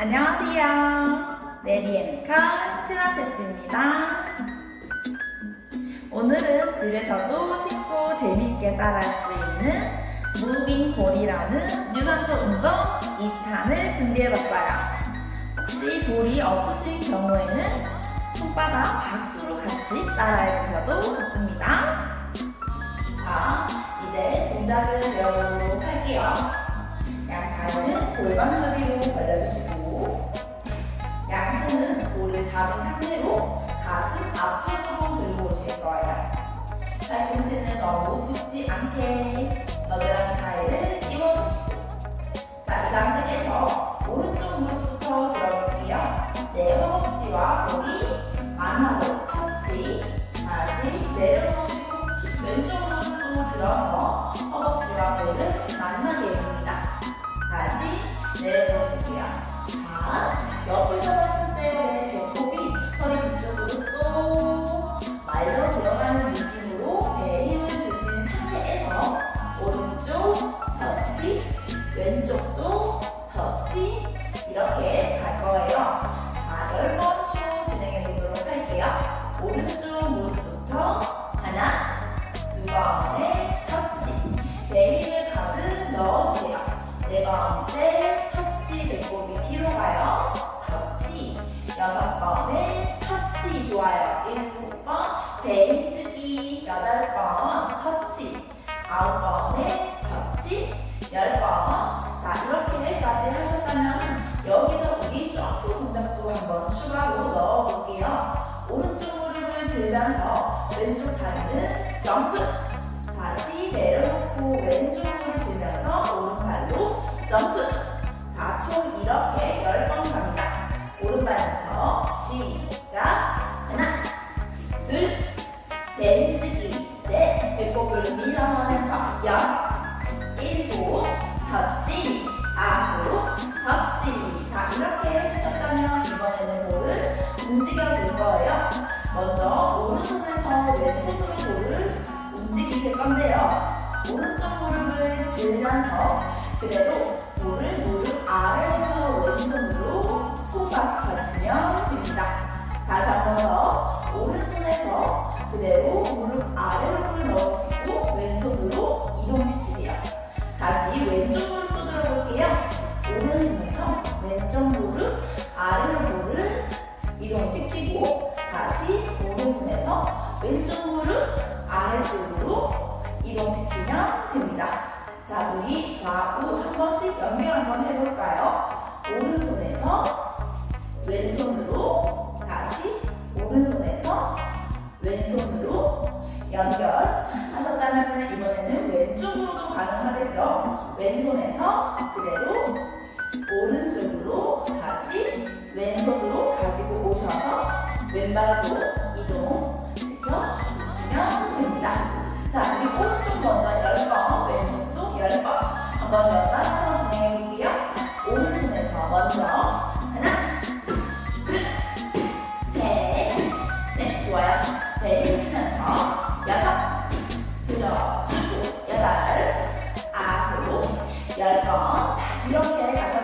안녕하세요. 메리앤카 필라테스입니다. 오늘은 집에서도 쉽고 재밌게 따라할 수 있는 무빙 볼이라는 유산소 운동 2탄을 준비해봤어요. 혹시 볼이 없으신 경우에는 손바닥 박수로 같이 따라해 주셔도 좋습니다. 자, 이제 동작을 배워보도록 할게요. 양팔은 골반 너비로 벌려주시고 잡은 상태로 가슴 앞쪽으로 들고 오실 거예요. 팔꿈치는 너무 붙지 않게 너드랑 사이를 띄워주시고 왼쪽도 터치 이렇게 갈 거예요. 자, 10번 총 진행해 보도록 할게요. 오른쪽 무릎부터 하나, 두 번에 터치. 배 힘을 가득 넣어주세요. 네 번째 터치 배꼽이 뒤로 가요. 터치. 여섯 번에 터치 좋아요. 일곱 번배 힘주기. 여덟 번 터치. 아홉 번에 터치. 열 번. 자 이렇게까지 하셨다면 여기서 우리 점프 동작도 한번 추가로 넣어볼게요. 오른쪽 무릎을 들면서 왼쪽 다리는 점프. 다시 내려놓고 왼쪽으로 들면서 오른발로 점프. 자, 총 이렇게 10번 갑니다. 오른발부터 시작. 하나, 둘, 배 힘주기. 넷, 배꼽을 밀어내면서 여섯, 움직여볼 거예요. 먼저 오른손에서 왼손으로 볼을 움직이실 건데요. 오른쪽 무릎을 들면서 그대로 볼을 무릎 아래에서 왼손으로 통과시켜주시면 됩니다. 다시 한 번 더 오른손에서 그대로 무릎 아래로 자, 우리 좌우 한 번씩 연결 한번 해볼까요? 오른손에서 왼손으로 다시 오른손에서 왼손으로 연결하셨다면 이번에는 왼쪽으로도 가능하겠죠? 왼손에서 그대로 오른쪽으로 다시 왼손으로 가지고 오셔서 왼발로 이동시켜 주시면 됩니다. 자, 오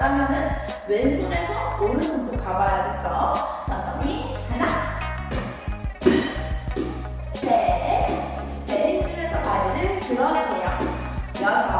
가셨다면은 왼손에서 오른손도 가봐야겠죠? 천천히 하나, 둘, 셋, 배 힘주면서 다리를 들어주세요. 여섯,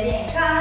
습니